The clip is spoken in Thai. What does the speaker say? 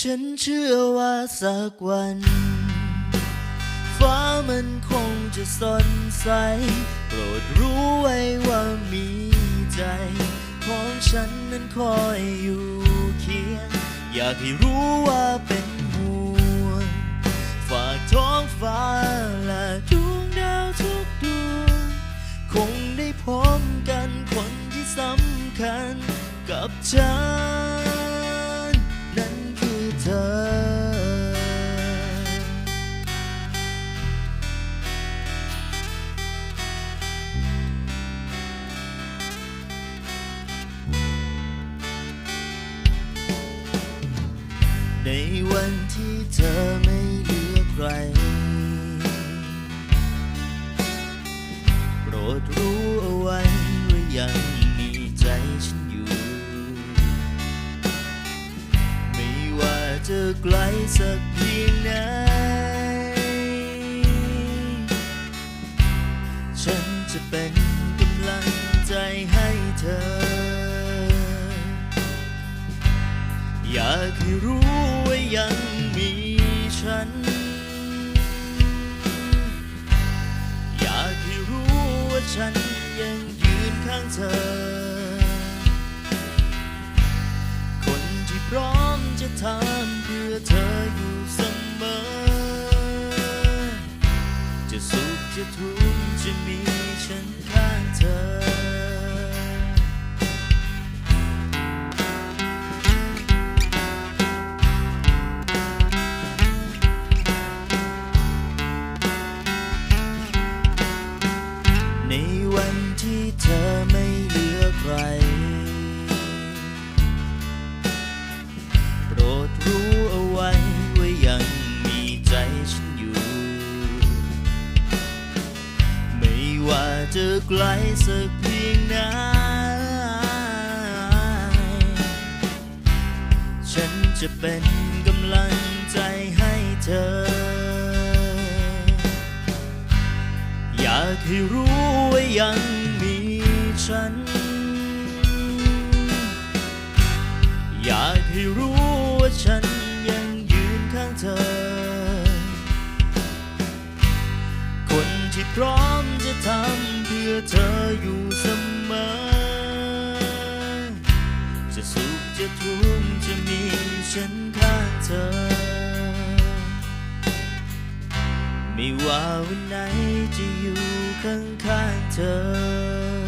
ฉันเชื่อว่าสักวัน ฟ้ามันคงจะสดใส โปรดรู้ไว้ว่ามีใจ ของฉันนั้นคอยอยู่เคียง อยากให้รู้ว่าเป็นห่วงฝากท้องฟ้าและดวงดาวทุกดวง คงได้พบกันคนที่สำคัญกับฉัน ในวันที่เธอไม่เหลือใคร โปรดรู้เอาไว้ว่ายังมีใจฉันอยู่ ไม่ว่าจะไกลสักเพียงไหน ฉันจะเป็นกำลังใจให้เธอ อยากให้รู้ ยังมีฉัน อยากให้รู้ว่าฉันยังยืนข้างเธอ คนที่พร้อมจะทำเพื่อเธออยู่เสมอ จะสุขจะทุกข์จะมีฉันข้างเธอ จะไกลสักเพียงไหนฉันจะเป็นกำลังใจให้เธอ อยากให้รู้ว่ายังมีฉัน อยากให้รู้ว่าฉันยังยืนข้างเธอ คนที่พร้อมจะทำ อเธออยู่เสมอ จะสุขจะทุกข์จะมีฉันข้างเธอ ไม่ว่าวันไหนจะอยู่ข้างๆเธอ